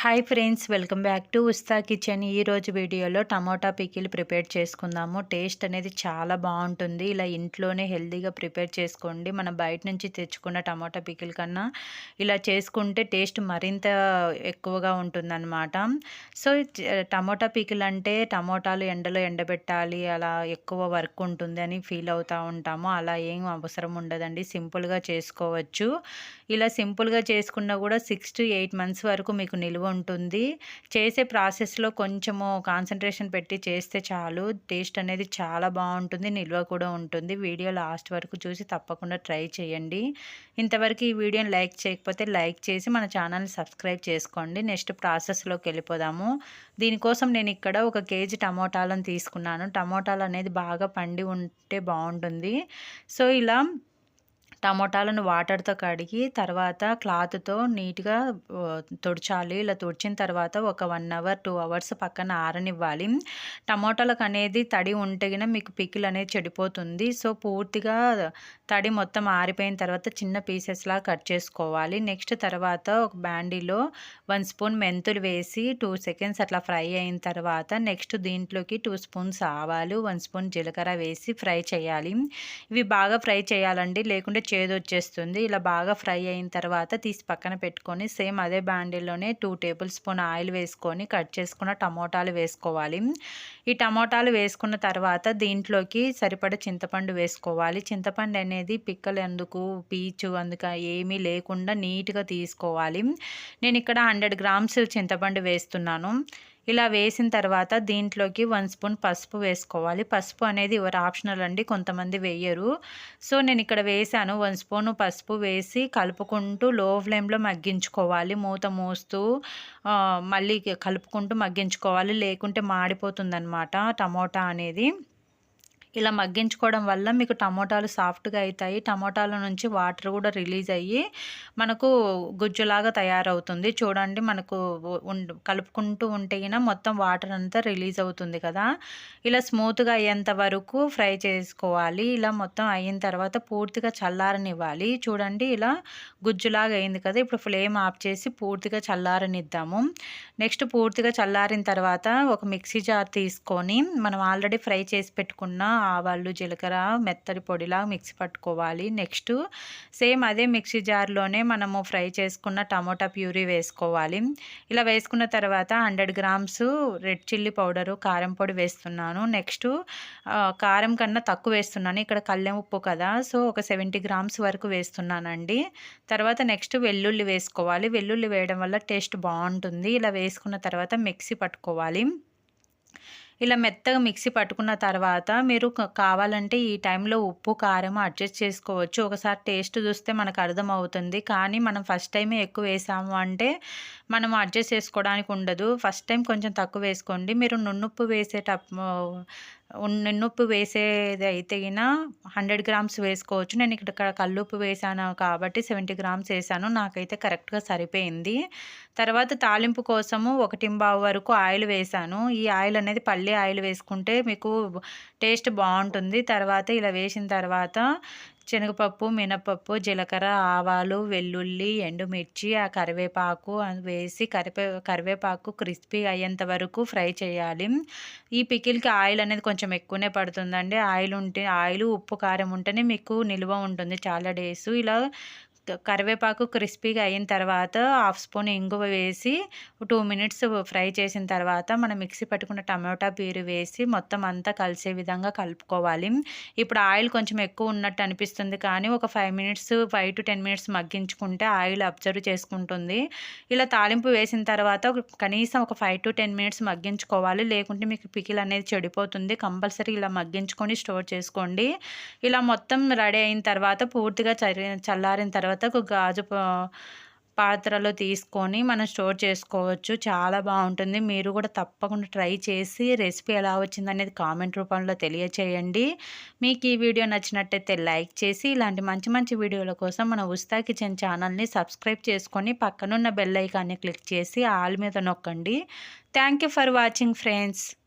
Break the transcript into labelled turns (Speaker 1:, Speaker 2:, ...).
Speaker 1: Hi friends welcome back to Usta kitchen ఈరోజు వీడియోలో tomato pickle prepare చేసుకుందాము. Taste అనేది చాలా బాగుంటుంది. ఇలా ఇంట్లోనే హెల్తీగా ప్రిపేర్ చేసుకోండి. మనం బయట నుంచి తెచ్చుకున్న టమాటా పికిల్ కన్నా ఇలా చేసుకుంటే టేస్ట్ మరింత ఎక్కువగా ఉంటుందన్నమాట. సో టమాటా పికిల్ అంటే టమోటాలు ఎండలో ఎండబెట్టాలి అలా ఎక్కువ వర్క్ ఉంటుంది అని ఫీల్ అవుతూ ఉంటాము. అలా ఏం అవసరం ఉండదండి. సింపుల్గా చేసుకోవచ్చు. ఇలా సింపుల్గా చేసుకున్నా కూడా సిక్స్ టు ఎయిట్ మంత్స్ వరకు మీకు నిల్వ ఉంటుంది చేసే ప్రాసెస్లో కొంచెము కాన్సన్ట్రేషన్ పెట్టి చేస్తే చాలు. టేస్ట్ అనేది చాలా బాగుంటుంది నిల్వ కూడా ఉంటుంది. వీడియో లాస్ట్ వరకు చూసి తప్పకుండా ట్రై చేయండి. ఇంతవరకు ఈ వీడియోని లైక్ చేయకపోతే లైక్ చేసి మన ఛానల్ని సబ్స్క్రైబ్ చేసుకోండి. నెక్స్ట్ ప్రాసెస్లోకి వెళ్ళిపోదాము. దీనికోసం నేను ఇక్కడ ఒక కేజీ టమోటాలను తీసుకున్నాను. టమోటాలు అనేది బాగా పండి ఉంటే బాగుంటుంది. సో ఇలా టమోటాలను వాటర్తో కడిగి తర్వాత క్లాత్తో నీట్గా తుడచాలి. ఇలా తుడిచిన తర్వాత ఒక వన్ అవర్ టూ అవర్స్ పక్కన ఆరనివ్వాలి. టమోటాలకు అనేది తడి ఉంటే మీకు పికిల్ అనేది చెడిపోతుంది. సో పూర్తిగా తడి మొత్తం ఆరిపోయిన తర్వాత చిన్న పీసెస్లా కట్ చేసుకోవాలి. నెక్స్ట్ తర్వాత ఒక బ్యాండీలో వన్ స్పూన్ మెంతులు వేసి టూ సెకండ్స్ అట్లా ఫ్రై అయిన తర్వాత నెక్స్ట్ దీంట్లోకి టూ స్పూన్స్ ఆవాలు వన్ స్పూన్ జీలకర్ర వేసి ఫ్రై చేయాలి. ఇవి బాగా ఫ్రై చేయాలండి. లేకుంటే చేదు వచ్చేస్తుంది. ఇలా బాగా ఫ్రై అయిన తర్వాత తీసి పక్కన పెట్టుకొని సేమ్ అదే బాండిల్లోనే టూ టేబుల్ స్పూన్ ఆయిల్ వేసుకొని కట్ చేసుకున్న టమోటాలు వేసుకోవాలి. ఈ టమోటాలు వేసుకున్న తర్వాత దీంట్లోకి సరిపడ చింతపండు వేసుకోవాలి. చింతపండు అనేది పిక్కలు ఎందుకు పీచు అందుక ఏమీ లేకుండా నీట్గా తీసుకోవాలి. నేను ఇక్కడ హండ్రెడ్ గ్రామ్స్ చింతపండు వేస్తున్నాను. ఇలా వేసిన తర్వాత దీంట్లోకి వన్ స్పూన్ పసుపు వేసుకోవాలి. పసుపు అనేది ఎవరు ఆప్షనల్ అండి? కొంతమంది వేయరు. సో నేను ఇక్కడ వేసాను. వన్ స్పూన్ పసుపు వేసి కలుపుకుంటూ లో ఫ్లేమ్లో మగ్గించుకోవాలి. మూత మూస్తూ మళ్ళీ కలుపుకుంటూ మగ్గించుకోవాలి. లేకుంటే మాడిపోతుందనమాట టమోటా అనేది. ఇలా మగ్గించుకోవడం వల్ల మీకు టమోటాలు సాఫ్ట్గా అవుతాయి టమోటాల నుంచి వాటర్ కూడా రిలీజ్ అయ్యి మనకు గుజ్జులాగా తయారవుతుంది. చూడండి మనకు కలుపుకుంటూ ఉంటే మొత్తం వాటర్ అంతా రిలీజ్ అవుతుంది కదా. ఇలా స్మూత్గా అయ్యేంత వరకు ఫ్రై చేసుకోవాలి. ఇలా మొత్తం అయిన తర్వాత పూర్తిగా చల్లారనివ్వాలి. చూడండి ఇలా గుజ్జులాగా అయింది కదా. ఇప్పుడు ఫ్లేమ్ ఆఫ్ చేసి పూర్తిగా చల్లారనిద్దాము. నెక్స్ట్ పూర్తిగా చల్లారిన తర్వాత ఒక మిక్సీ జార్ తీసుకొని మనం ఆల్రెడీ ఫ్రై చేసి పెట్టుకున్న ఆవాళ్ళు జీలకర్ర మెత్తడి పొడిలా మిక్సీ పట్టుకోవాలి. నెక్స్ట్ సేమ్ అదే మిక్సీ జార్లోనే మనము ఫ్రై చేసుకున్న టమోటా ప్యూరీ వేసుకోవాలి. ఇలా వేసుకున్న తర్వాత hundred grams red chilli powder కారం పొడి వేస్తున్నాను. నెక్స్ట్ కారం కన్నా తక్కువ వేస్తున్నాను. ఇక్కడ కళ్ళెం ఉప్పు కదా సో ఒక సెవెంటీ గ్రామ్స్ వరకు వేస్తున్నానండి. తర్వాత నెక్స్ట్ వెల్లుల్లి వేసుకోవాలి. వెల్లుల్లి వేయడం వల్ల టేస్ట్ బాగుంటుంది. ఇలా వేసుకున్న తర్వాత మిక్సీ పట్టుకోవాలి. ఇలా మెత్తగా మిక్సీ పట్టుకున్న తర్వాత మీరు కావాలంటే ఈ టైంలో ఉప్పు కారం అడ్జస్ట్ చేసుకోవచ్చు. ఒకసారి టేస్ట్ చూస్తే మనకు అర్థమవుతుంది. కానీ మనం ఫస్ట్ టైమే ఎక్కువ వేసాము అంటే మనం అడ్జస్ట్ చేసుకోవడానికి ఉండదు. ఫస్ట్ టైం కొంచెం తక్కువ వేసుకోండి. మీరు నున్నుప్పు వేసేటప్పుడు నిన్నుప్పు వేసేది అయితే గిన హండ్రెడ్ గ్రామ్స్ వేసుకోవచ్చు. నేను ఇక్కడ కల్లుప్పు వేసాను కాబట్టి సెవెంటీ గ్రామ్స్ వేసాను. నాకైతే కరెక్ట్గా సరిపోయింది. తర్వాత తాలింపు కోసము ఒకటింబావు వరకు ఆయిల్ వేసాను. ఈ ఆయిల్ అనేది పల్లి ఆయిల్ వేసుకుంటే మీకు టేస్ట్ బాగుంటుంది. తర్వాత ఇలా వేసిన తర్వాత శనగపప్పు మినపప్పు జీలకర్ర ఆవాలు వెల్లుల్లి ఎండుమిర్చి ఆ కరివేపాకు వేసి కరివే కరివేపాకు క్రిస్పీ అయ్యేంత వరకు ఫ్రై చేయాలి. ఈ పికిల్కి ఆయిల్ అనేది కొంచెం ఎక్కువనే పడుతుందండి. ఆయిల్ ఉంటే ఆయిల్ ఉప్పు కారం ఉంటేనే మీకు నిల్వ ఉంటుంది చాలా డేస్. ఇలా కరివేపాకు క్రిస్పీగా అయిన తర్వాత హాఫ్ స్పూన్ ఇంగువ వేసి టూ మినిట్స్ ఫ్రై చేసిన తర్వాత మనం మిక్సీ పట్టుకున్న టమాటా పీరు వేసి మొత్తం అంతా కలిసే విధంగా కలుపుకోవాలి. ఇప్పుడు ఆయిల్ కొంచెం ఎక్కువ ఉన్నట్టు అనిపిస్తుంది కానీ ఒక five minutes five to ten minutes మగ్గించుకుంటే oil observe చేసుకుంటుంది. ఇలా తాలింపు వేసిన తర్వాత కనీసం ఒక ఫైవ్ టు టెన్ మినిట్స్ మగ్గించుకోవాలి. లేకుంటే మీకు పికిల్ అనేది చెడిపోతుంది. కంపల్సరీ ఇలా మగ్గించుకొని స్టోర్ చేసుకోండి. ఇలా మొత్తం రెడీ అయిన తర్వాత పూర్తిగా చల్లారిన తర్వాత తర్వాత ఒక గాజు పాత్రలో తీసుకొని మనం స్టోర్ చేసుకోవచ్చు. చాలా బాగుంటుంది. మీరు కూడా తప్పకుండా ట్రై చేసి రెసిపీ ఎలా వచ్చింది అనేది కామెంట్ రూపంలో తెలియచేయండి. మీకు ఈ వీడియో నచ్చినట్టయితే లైక్ చేసి ఇలాంటి మంచి మంచి వీడియోల కోసం మన ఉస్తా కిచెన్ ఛానల్ని సబ్స్క్రైబ్ చేసుకొని పక్కనున్న బెల్ ఐకాన్ని క్లిక్ చేసి ఆల్ మీద నొక్కండి. Thank for watching friends.